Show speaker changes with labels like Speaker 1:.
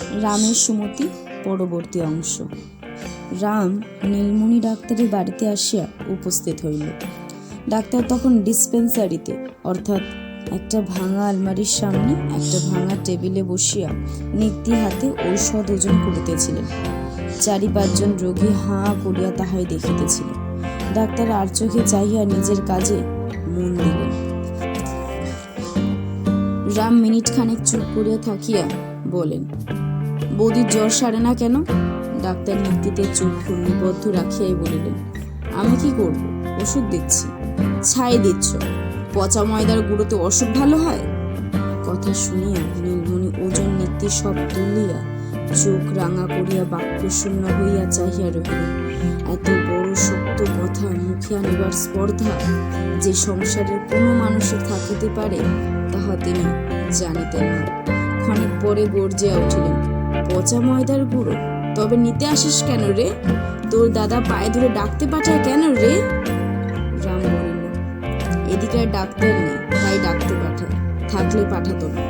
Speaker 1: রামের সুমতি পরবর্তী অংশ। রাম নীলমণি ডাক্তারের বাড়িতে আসিয়া উপস্থিত হইল। ডাক্তার তখন ডিসপেন্সারিতে, অর্থাৎ একটা ভাঙা আলমারির সামনে একটা ভাঙা টেবিলে বসিয়া নিক্তি হাতে ঔষধ ওজন করিতেছিলেন। চারি পাঁচজন রোগী হাঁ করিয়া তাহাই দেখিতেছিল ডাক্তার আর চোখে চাহিয়া নিজের কাজে মন দিলেন। রাম মিনিট খানেক চুপ করিয়া থাকিয়া বলেন, বৌদির জ্বর সারে না কেন? ডাক্তার নিক্তিতে চোখ ঘূর্ণিবদ্ধ রাখিয়াই বলিলেন, আমি কি করব? ওষুধ দিচ্ছি। ছাই দিচ্ছ। পচা ময়দার গুঁড়োতে অসুখ ভালো হয়? কথা শুনিয়া নীলমণি ওজন নিত্যি সব তুলিয়া চোখ রাঙা করিয়া বাক্য শূন্য হইয়া চাহিয়া রহিলেন এত বড় সত্য কথা মুখে আনিবার স্পর্ধা যে সংসারের কোনো মানুষের থাকিতে পারে, তাহা তিনি জানিতেন না। ক্ষণিক পরে গর্জিয়া উঠিলেন পচা ময়দার গুঁড়ো, তবে নিতে আসিস কেন রে? তোর দাদা পায়ে ধরে ডাকতে পাঠায় কেন রে? রাম বলিল, এদিকে আর ডাক্তার নেই, তাই ডাকতে পাঠায় থাকলে পাঠাতো না।